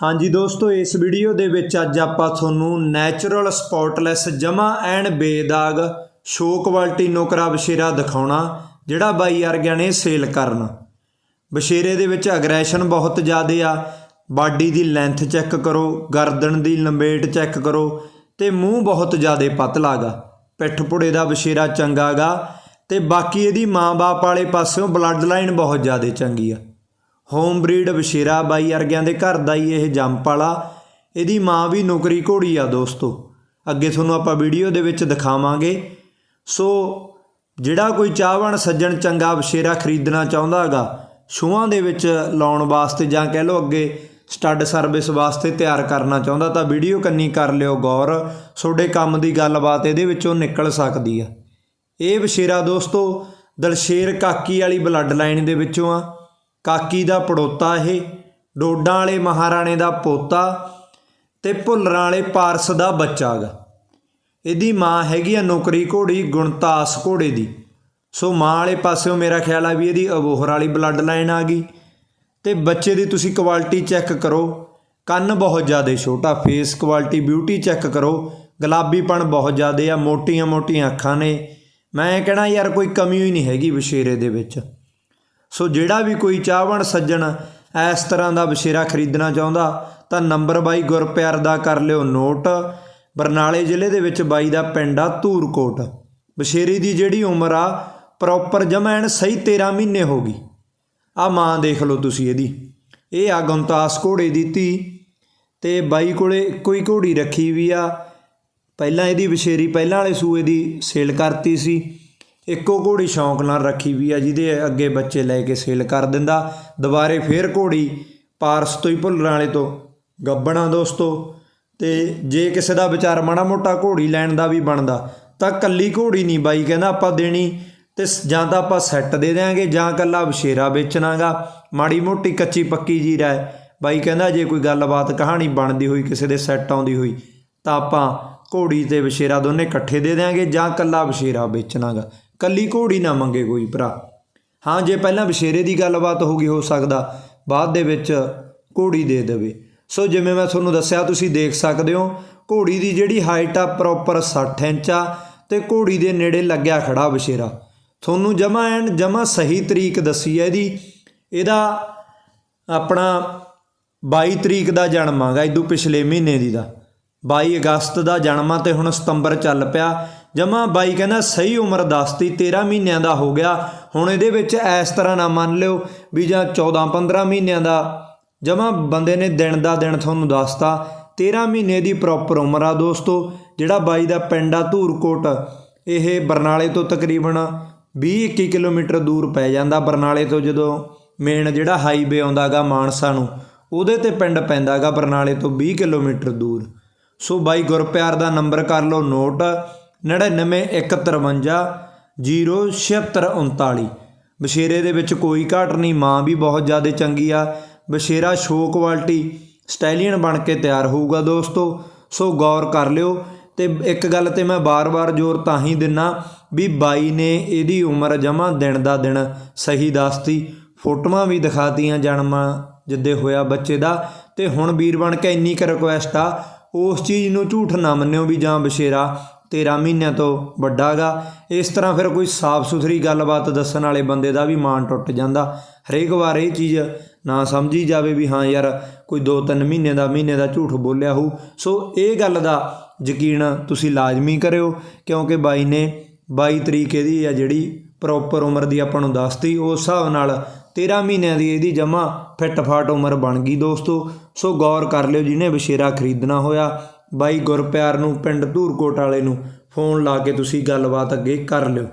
ਹਾਂਜੀ ਦੋਸਤੋ, ਇਸ ਵੀਡੀਓ ਦੇ ਵਿੱਚ ਅੱਜ ਆਪਾਂ ਤੁਹਾਨੂੰ ਨੈਚੁਰਲ ਸਪੌਟਲੈਸ ਜਮਾ ਐਨ ਬੇਦਾਗ ਸ਼ੋ ਕੁਆਲਿਟੀ ਨੋਕਰਾ ਬਸ਼ੇਰਾ ਦਿਖਾਉਣਾ, ਜਿਹੜਾ ਬਾਈ ਵਰਗਿਆਂ ਨੇ ਸੇਲ ਕਰਨਾ। ਬਸ਼ੇਰੇ ਦੇ ਵਿੱਚ ਅਗਰੈਸ਼ਨ ਬਹੁਤ ਜ਼ਿਆਦੇ ਆ। ਬਾਡੀ ਦੀ ਲੈਂਥ ਚੈੱਕ ਕਰੋ, ਗਰਦਨ ਦੀ ਲੰਬੇਟ ਚੈੱਕ ਕਰੋ ਤੇ ਮੂੰਹ ਬਹੁਤ ਜ਼ਿਆਦੇ ਪਤਲਾ ਗਾ। ਪਿੱਠ ਪੁੜੇ ਦਾ ਬਸ਼ੇਰਾ ਚੰਗਾ ਗਾ ਤੇ ਬਾਕੀ ਇਹਦੀ ਮਾਂ-ਬਾਪ ਵਾਲੇ ਪਾਸਿਓਂ ਬਲੱਡ ਲਾਈਨ ਬਹੁਤ ਜ਼ਿਆਦੇ ਚੰਗੀ ਆ। ਹੋਮ ਬਰੀਡ ਬਸ਼ੇਰਾ ਬਾਈ ਅਰਗਿਆਂ ਦੇ ਘਰ ਦਾ ਹੀ ਇਹ ਜੰਪ ਵਾਲਾ। ਇਹਦੀ ਮਾਂ ਵੀ ਨੌਕਰੀ ਘੋੜੀ ਆ ਦੋਸਤੋ। ਅੱਗੇ ਤੁਹਾਨੂੰ ਆਪਾਂ ਵੀਡੀਓ ਦੇ ਵਿੱਚ ਦਿਖਾਵਾਂਗੇ। ਸੋ ਜਿਹੜਾ ਕੋਈ ਚਾਹਵਣ ਸੱਜਣ ਚੰਗਾ ਬਸ਼ੇਰਾ ਖਰੀਦਣਾ ਚਾਹੁੰਦਾ ਹੈਗਾ ਸ਼ੋਆਂ ਦੇ ਵਿੱਚ ਲਾਉਣ ਵਾਸਤੇ ਜਾਂ ਕਹਿ ਲਓ ਅੱਗੇ ਸਟੱਡ ਸਰਵਿਸ ਵਾਸਤੇ ਤਿਆਰ ਕਰਨਾ ਚਾਹੁੰਦਾ ਤਾਂ ਵੀਡੀਓ ਕੰਨੀ ਕਰ ਲਿਓ ਗੌਰ। ਤੁਹਾਡੇ ਕੰਮ ਦੀ ਗੱਲਬਾਤ ਇਹਦੇ ਵਿੱਚੋਂ ਨਿਕਲ ਸਕਦੀ ਆ। ਇਹ ਬਸ਼ੇਰਾ ਦੋਸਤੋ ਦਲਸ਼ੇਰ ਕਾਕੀ ਵਾਲੀ ਬਲੱਡ ਲਾਈਨ ਦੇ ਵਿੱਚੋਂ ਆ। ਕਾਕੀ ਦਾ ਪੜੋਤਾ ਇਹ, ਡੋਡਾਂ ਵਾਲੇ ਮਹਾਰਾਣੇ ਦਾ ਪੋਤਾ ਤੇ ਭੁੱਲਰਾਂ ਵਾਲੇ ਪਾਰਸ ਦਾ ਬੱਚਾ ਗਾ। ਇਹਦੀ ਮਾਂ ਹੈਗੀ ਆ ਨੌਕਰੀ ਘੋੜੀ ਗੁਣਤਾਸ ਘੋੜੇ ਦੀ। ਸੋ ਮਾਂ ਵਾਲੇ ਪਾਸਿਓਂ ਮੇਰਾ ਖਿਆਲ ਆ ਵੀ ਇਹਦੀ ਅਬੋਹਰ ਵਾਲੀ ਬਲੱਡ ਲਾਈਨ ਆ ਗਈ। ਤੇ ਬੱਚੇ ਦੀ ਤੁਸੀਂ ਕੁਆਲਿਟੀ ਚੈੱਕ ਕਰੋ। ਕੰਨ ਬਹੁਤ ਜ਼ਿਆਦਾ ਛੋਟਾ ਫੇਸ ਕੁਆਲਿਟੀ ਬਿਊਟੀ ਚੈੱਕ ਕਰੋ। ਗੁਲਾਬੀਪਣ ਬਹੁਤ ਜ਼ਿਆਦਾ ਆ ਮੋਟੀਆਂ ਮੋਟੀਆਂ ਅੱਖਾਂ ਨੇ। ਮੈਂ ਕਹਿਣਾ ਯਾਰ ਕੋਈ ਕਮੀ ਹੀ ਨਹੀਂ ਹੈਗੀ ਬਸ਼ੇਰੇ ਦੇ ਵਿੱਚ। ਸੋ ਜਿਹੜਾ ਵੀ ਕੋਈ ਚਾਹਵਣ ਸੱਜਣ ਇਸ ਤਰ੍ਹਾਂ ਦਾ ਬਸ਼ੇਰਾ ਖਰੀਦਣਾ ਚਾਹੁੰਦਾ, ਤਾਂ ਨੰਬਰ ਬਾਈ ਗੁਰਪਿਆਰ ਦਾ ਕਰ ਲਿਓ ਨੋਟ। ਬਰਨਾਲੇ ਜ਼ਿਲ੍ਹੇ ਦੇ ਵਿੱਚ ਬਾਈ ਦਾ ਪਿੰਡ ਆ ਧੂਰਕੋਟ। ਬਸ਼ੇਰੀ ਦੀ ਜਿਹੜੀ ਉਮਰ ਆ ਪ੍ਰੋਪਰ ਜਮੈਣ ਸਹੀ 13 ਮਹੀਨੇ ਹੋ ਗਈ। ਆ ਮਾਂ ਦੇਖ ਲਓ ਤੁਸੀਂ ਇਹਦੀ। ਇਹ ਆ ਗੰਤਾਸ ਘੋੜੇ ਦੀ ਧੀ। ਤੇ ਬਾਈ ਕੋਲੇ ਹੀ ਘੋੜੀ ਰੱਖੀ ਵੀ ਆ। ਪਹਿਲਾਂ ਇਹਦੀ ਬਸ਼ੇਰੀ ਪਹਿਲਾਂ ਵਾਲੇ ਸੂਏ ਦੀ ਸੇਲ ਕਰਤੀ ਸੀ। ਇੱਕੋ ਘੋੜੀ ਸ਼ੌਂਕ ਨਾਲ ਰੱਖੀ ਵੀ ਆ, ਜਿਹਦੇ ਅੱਗੇ ਬੱਚੇ ਲੈ ਕੇ ਸੇਲ ਕਰ ਦਿੰਦਾ। ਦੁਬਾਰੇ ਫੇਰ ਘੋੜੀ ਪਾਰਸ ਤੋਂ ਹੀ ਭੁੱਲਰਾਂ ਵਾਲੇ ਤੋਂ, ਗੱਬਣਾ ਦੋਸਤੋ। ਤੇ ਜੇ ਕਿਸੇ ਦਾ ਵਿਚਾਰ ਮਾੜਾ ਮੋਟਾ ਘੋੜੀ ਲੈਣ ਦਾ ਵੀ ਬਣਦਾ, ਤਾਂ ਕੱਲੀ ਘੋੜੀ ਨਹੀਂ ਬਾਈ, ਕਹਿੰਦਾ ਆਪਾਂ ਦੇਣੀ ਤੇ ਸ- ਜਾਂ ਤਾਂ ਆਪਾਂ ਸੈੱਟ ਦੇ ਦਿਆਂਗੇ, ਜਾਂ ਕੱਲਾ ਬਸ਼ੇਰਾ ਵੇਚਣਾਗਾ। ਮਾੜੀ ਮੋਟੀ ਕੱਚੀ ਪੱਕੀ ਜੀ ਰਹਿ ਬਾਈ ਕਹਿੰਦਾ ਜੇ ਕੋਈ ਗੱਲਬਾਤ, ਕਹਾਣੀ ਬਣਦੀ ਹੋਈ, ਕਿਸੇ ਦੇ ਸੈੱਟ ਆਉਂਦੀ ਹੋਈ, ਤਾਂ ਆਪਾਂ ਘੋੜੀ ਤੇ ਬਸ਼ੇਰਾ ਦੋਨੇ ਇਕੱਠੇ ਦੇ ਦਿਆਂਗੇ, ਜਾਂ ਕੱਲਾ ਬਸ਼ੇਰਾ ਵੇਚਣਾਗਾ। ਕੱਲੀ ਘੋੜੀ ਨਾ ਮੰਗੇ ਕੋਈ ਭਰਾ। ਹਾਂ, ਜੇ ਪਹਿਲਾਂ ਬਸ਼ੇਰੇ ਦੀ ਗੱਲਬਾਤ ਹੋ ਗਈ, ਹੋ ਸਕਦਾ ਬਾਅਦ ਦੇ ਵਿੱਚ ਘੋੜੀ ਦੇ ਦੇਵੇ। ਸੋ ਜਿਵੇਂ ਮੈਂ ਤੁਹਾਨੂੰ ਦੱਸਿਆ, ਤੁਸੀਂ ਦੇਖ ਸਕਦੇ ਹੋ, ਘੋੜੀ ਦੀ ਜਿਹੜੀ ਹਾਈਟ ਆ ਪ੍ਰੋਪਰ 60 ਇੰਚ ਆ ਤੇ ਘੋੜੀ ਦੇ ਨੇੜੇ ਲੱਗਿਆ ਖੜਾ ਬਸ਼ੇਰਾ ਤੁਹਾਨੂੰ ਜਮਾ ਐਨ, ਜਮਾ ਸਹੀ ਤਰੀਕ ਦੱਸੀ ਹੈ ਇਹਦੀ। ਇਹਦਾ ਆਪਣਾ 22 ਤਰੀਕ ਦਾ ਜਨਮ ਆਗਾ ਇਦੋਂ ਪਿਛਲੇ ਮਹੀਨੇ ਦੀ ਦਾ। 22 ਅਗਸਤ ਦਾ ਜਨਮ ਆ ਤੇ ਹੁਣ ਸਤੰਬਰ ਚੱਲ ਪਿਆ। ਜਮਾ ਬਾਈ ਕਹਿੰਦਾ, ਸਹੀ ਉਮਰ ਦੱਸਤੀ 13 ਮਹੀਨਿਆਂ ਦਾ ਹੋ ਗਿਆ। ਹੁਣ ਇਹਦੇ ਵਿੱਚ ਇਸ ਤਰ੍ਹਾਂ ਨਾ ਮੰਨ ਲਿਓ ਵੀ ਜਾਂ 14 15 ਮਹੀਨਿਆਂ ਦਾ। ਜਮਾ ਬੰਦੇ ਨੇ ਦਿਨ ਦਾ ਦਿਨ ਤੁਹਾਨੂੰ ਦੱਸਤਾ 13 ਮਹੀਨੇ ਦੀ ਪ੍ਰੋਪਰ ਉਮਰ ਆ ਦੋਸਤੋ। ਜਿਹੜਾ ਬਾਈ ਦਾ ਪਿੰਡ ਆ ਧੂਰਕੋਟ, ਇਹ ਬਰਨਾਲੇ ਤੋਂ ਤਕਰੀਬਨ 20-21 ਕਿਲੋਮੀਟਰ ਦੂਰ ਪੈ ਜਾਂਦਾ ਬਰਨਾਲੇ ਤੋਂ, ਜਦੋਂ ਮੇਨ ਜਿਹੜਾ ਹਾਈਵੇ ਆਉਂਦਾਗਾ ਮਾਨਸਾ ਨੂੰ, ਉਹਦੇ ਤੇ ਪਿੰਡ ਪੈਂਦਾਗਾ ਬਰਨਾਲੇ ਤੋਂ 20 ਕਿਲੋਮੀਟਰ ਦੂਰ। ਸੋ ਬਾਈ ਗੁਰਪਿਆਰ ਦਾ ਨੰਬਰ ਕਰ ਲਓ ਨੋਟ। 99153 07639 ਬਸ਼ੇਰੇ ਦੇ ਵਿੱਚ ਕੋਈ ਘਾਟ ਨਹੀਂ, ਮਾਂ ਵੀ ਬਹੁਤ ਜ਼ਿਆਦਾ ਚੰਗੀ ਆ। ਬਸ਼ੇਰਾ ਸ਼ੋ ਕੁਆਲਿਟੀ ਸਟਾਈਲੀਅਨ ਬਣ ਕੇ ਤਿਆਰ ਹੋਊਗਾ ਦੋਸਤੋ, ਸੋ ਗੌਰ ਕਰ ਲਿਓ। ਤੇ ਇੱਕ ਗੱਲ ਤੇ ਮੈਂ ਬਾਰ-ਬਾਰ ਜ਼ੋਰ ਤਾਂ ਹੀ ਦਿੰਨਾ ਵੀ ਬਾਈ ਨੇ ਇਹਦੀ ਉਮਰ ਜਮਾ ਦਿਨ ਦਾ ਦਿਨ ਸਹੀ ਦੱਸਤੀ। ਫੋਟੋਆਂ ਵੀ ਦਿਖਾਤੀਆਂ ਜਨਮਾਂ ਜਿੱਦੇ ਹੋਇਆ ਬੱਚੇ ਦਾ। ਤੇ ਹੁਣ ਵੀਰ ਬਣ ਕੇ ਇੰਨੀ ਕੁ ਰਿਕੁਐਸਟ ਆ, ਉਸ ਚੀਜ਼ ਨੂੰ ਝੂਠ ਨਾ ਮੰਨਿਓ ਵੀ ਜਾਂ ਬਸ਼ੇਰਾ 13 ਮਹੀਨਿਆਂ ਤੋਂ ਵੱਡਾ ਵੱਡਾਗਾ ਇਸ ਤਰ੍ਹਾਂ ਫਿਰ ਕੋਈ ਸਾਫ਼ ਸੁਥਰੀ ਗੱਲਬਾਤ ਦੱਸਣ ਵਾਲੇ ਬੰਦੇ ਦਾ ਵੀ ਮਾਣ ਟੁੱਟ ਜਾਂਦਾ। ਹਰੇਕ ਵਾਰ ਇਹ ਚੀਜ਼ ਨਾ ਸਮਝੀ ਜਾਵੇ ਵੀ ਹਾਂ ਯਾਰ, ਕੋਈ 2-3 ਮਹੀਨੇ ਦਾ ਮਹੀਨੇ ਦਾ ਝੂਠ ਬੋਲਿਆ ਹੋਊ। ਸੋ ਇਹ ਗੱਲ ਦਾ ਯਕੀਨ ਤੁਸੀਂ ਲਾਜ਼ਮੀ ਕਰਿਓ, ਕਿਉਂਕਿ ਬਾਈ ਨੇ 22 ਤਰੀਕ ਇਹਦੀ ਆ ਜਿਹੜੀ ਪ੍ਰੋਪਰ ਉਮਰ ਦੀ ਆਪਾਂ ਨੂੰ ਦੱਸਤੀ, ਉਸ ਹਿਸਾਬ ਨਾਲ 13 ਮਹੀਨਿਆਂ ਦੀ ਇਹਦੀ ਜਮਾ ਫਿੱਟ ਫਾਟ ਉਮਰ ਬਣ ਗਈ ਦੋਸਤੋ। ਸੋ ਗੌਰ ਕਰ ਲਿਓ, ਜਿਹਨੇ ਬਸ਼ੇਰਾ ਖਰੀਦਣਾ ਹੋਇਆ ਬਾਈ ਗੁਰਪਿਆਰ ਨੂੰ, ਪਿੰਡ ਧੂਰਕੋਟ ਵਾਲੇ ਨੂੰ ਫੋਨ ਲਾ ਕੇ ਤੁਸੀਂ ਗੱਲਬਾਤ ਅੱਗੇ ਕਰ ਲਿਓ।